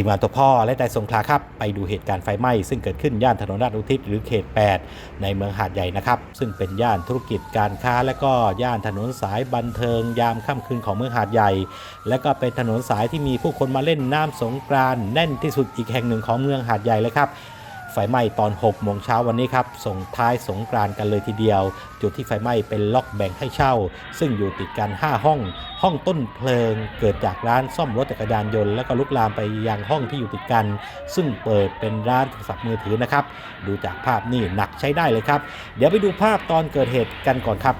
ทีมงานตัวพ่อและนายสงขลาครับไปดูเหตุการณ์ไฟไหม้ซึ่งเกิดขึ้นย่านถนนราชอุทิศหรือเขต 8 ในเมืองหาดใหญ่นะครับ ซึ่งเป็นย่านธุรกิจการค้า และก็ย่านถนนสายบันเทิงยามค่ำคืนของเมืองหาดใหญ่ และก็เป็นถนนสายที่มีผู้คนมาเล่นน้ำสงกรานต์แน่นที่สุดอีกแห่งหนึ่งของเมืองหาดใหญ่เลยครับ ไฟไหม้ตอน 6 โมงเช้าวันนี้ครับ ส่งท้ายสงกรานกันเลยทีเดียว จุดที่ไฟไหม้เป็นล็อกแบ่งให้เช่า ซึ่งอยู่ติดกัน 5 ห้อง ห้องต้นเพลิง เกิดจากร้านซ่อมรถจักรยานยนต์แล้วก็ลุกลามไปยังห้องที่อยู่ติดกัน ซึ่งเปิดเป็นร้านโทรศัพท์มือถือนะครับ ดูจากภาพนี่หนักใช้ได้เลยครับ เดี๋ยวไปดูภาพตอนเกิดเหตุกันก่อนครับ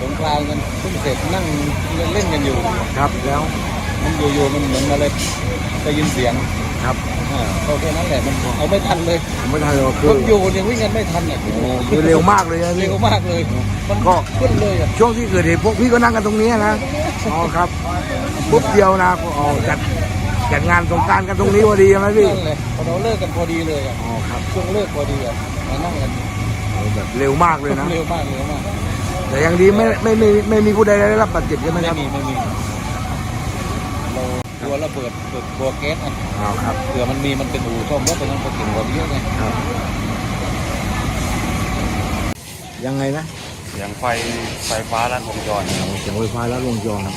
สงกรานต์กันเพิ่งเสร็จนั่งเล่นกันอยู่ ครับแล้วมันอยู่ๆมันเหมือนอะไรได้ยินเสียงครับอ่าก็แค่นั้นแหละมันเอาไม่ทันเลยผมไม่ทันเลยคืรอถอยู่ยังวิ่งกันไม่ทันอะคือเร็วมากเลยนะเร็พี่ วมากเลย มันก็ ขึ้นเลยอะช่วงที่เกิดเหตุพวกพี่ก็นั่งกันตรงนี้นะอ๋อครับปุ๊บเดียวนะอ๋อจัดจัดงานสงกรารกันตรงนี้พอดีใช่ไหมพี่นั่นเลยพอเราเลิกกันพอดีเลยอะอ๋อครับช่วงเลิกพอดีอะมานั่งกันโอ้แบบเร็วมากเลยนะ เร็วมากเร็วมาก แต่ยังดีไม่ไม่ไม่ไม่ไม่มีผู้ใดได้รับบาดเจ็บใช่ไหมไม่ครับมีไม่มีเรากลัวระเบิดเกิดกลัวแก๊สอะอ๋อครับเผื่อมันมีมันเป็นอู่ซ่อมรถเป็นต้องไปเก็บกว่าเยอะไงครับ ยังไงนะเสียงไฟไฟฟ้าลัดวงจรอ๋อเสียงไฟฟ้าแล้วลงจอครับ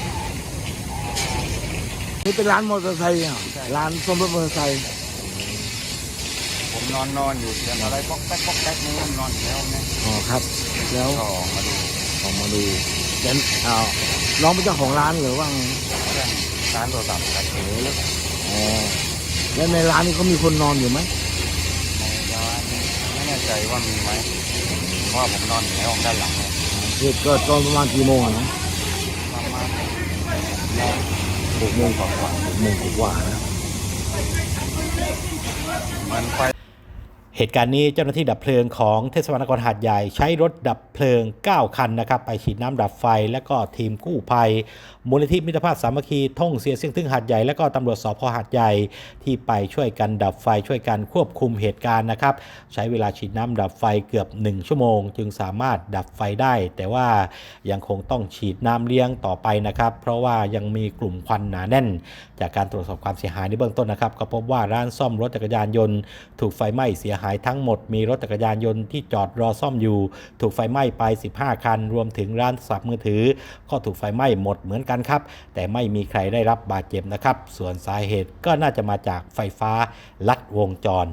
นี่เป็นร้านมอเตอร์ไซค์อะร้านซ่อมรถมอเตอร์ไซค์ผมนอนนอนอยู่เสียงอะไรป๊อกแป๊กป๊อกแป๊กนึกว่านอนอยู่แล้วไงอ๋อครับ แล้วก็ออกมาดู ออกมาดูแกนอ้าวน้องเป็นเจ้าของร้านหรือว่าไงเครื่องร้านโทรศัพท์กันโอ้แล้วอ๋อแล้วในร้านนี้เขามีคนนอนอยู่ไหมในร้านไม่แน่ใจว่ามีไหมเพราะว่าผมนอนอยู่ในห้องด้านหลังเนี่ยเหตุเกิดตอนประมาณกี่โมงอะนะประมาณหกโมงกว่าหกโมงกว่าๆนะเหมันไฟ เหตุการณ์นี้เจ้าหน้าที่ดับเพลิงของเทศบาลนครหาดใหญ่ใช้รถดับเพลิง 9 คันนะครับไปฉีดน้ำดับไฟ และก็ทีมกู้ภัย มูลนิธิมิตรภาพสามัคคีท่องเสียเสียงถึงหาดใหญ่และก็ตำรวจสพหาดใหญ่ที่ไปช่วยกันดับไฟช่วยกันควบคุมเหตุการณ์นะครับ ใช้เวลาฉีดน้ำดับไฟเกือบ 1 ชั่วโมง จึงสามารถดับไฟได้ แต่ว่ายังคงต้องฉีดน้ำเลี้ยงต่อไปนะครับ เพราะว่ายังมีกลุ่มควันหนาแน่น จากการตรวจสอบความเสียหายในเบื้องต้นนะครับ ก็พบว่าร้านซ่อมรถจักรยานยนต์ถูกไฟไหม้เสียหายายทั้งหมดมีรถจักรยานยนต์ที่จอดรอซ่อมอยู่ ถูกไฟไหม้ไป 15 คัน รวมถึงร้านสับมือถือ ก็ถูกไฟไหม้หมดเหมือนกันครับ แต่ไม่มีใครได้รับบาดเจ็บนะครับ ส่วนสาเหตุก็น่าจะมาจากไฟฟ้าลัดวงจร